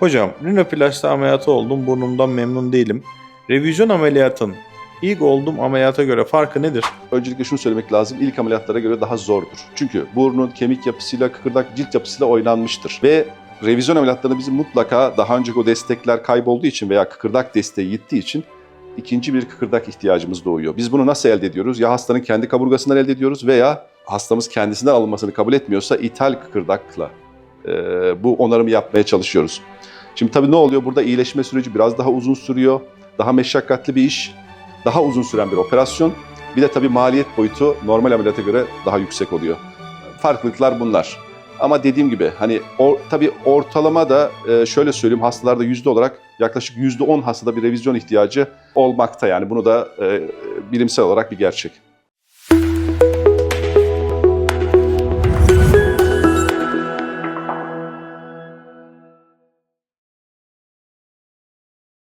Hocam rinoplasti ameliyatı oldum burnumdan memnun değilim. Revizyon ameliyatın ilk olduğum ameliyata göre farkı nedir? Öncelikle şunu söylemek lazım. İlk ameliyatlara göre daha zordur. Çünkü burnun kemik yapısıyla, kıkırdak cilt yapısıyla oynanmıştır. Ve revizyon ameliyatlarında bizim mutlaka daha önceki o destekler kaybolduğu için veya kıkırdak desteği gittiği için ikinci bir kıkırdak ihtiyacımız doğuyor. Biz bunu nasıl elde ediyoruz? Ya hastanın kendi kaburgasından elde ediyoruz veya hastamız kendisinden alınmasını kabul etmiyorsa ithal kıkırdakla bu onarımı yapmaya çalışıyoruz. Şimdi tabii ne oluyor? Burada iyileşme süreci biraz daha uzun sürüyor. Daha meşakkatli bir iş. Daha uzun süren bir operasyon. Bir de tabii maliyet boyutu normal ameliyata göre daha yüksek oluyor. Farklılıklar bunlar. Ama dediğim gibi hani o, tabii ortalama da e, şöyle söyleyeyim hastalarda yüzde olarak yaklaşık yüzde on hastada bir revizyon ihtiyacı olmakta yani bunu da e, bilimsel olarak bir gerçek.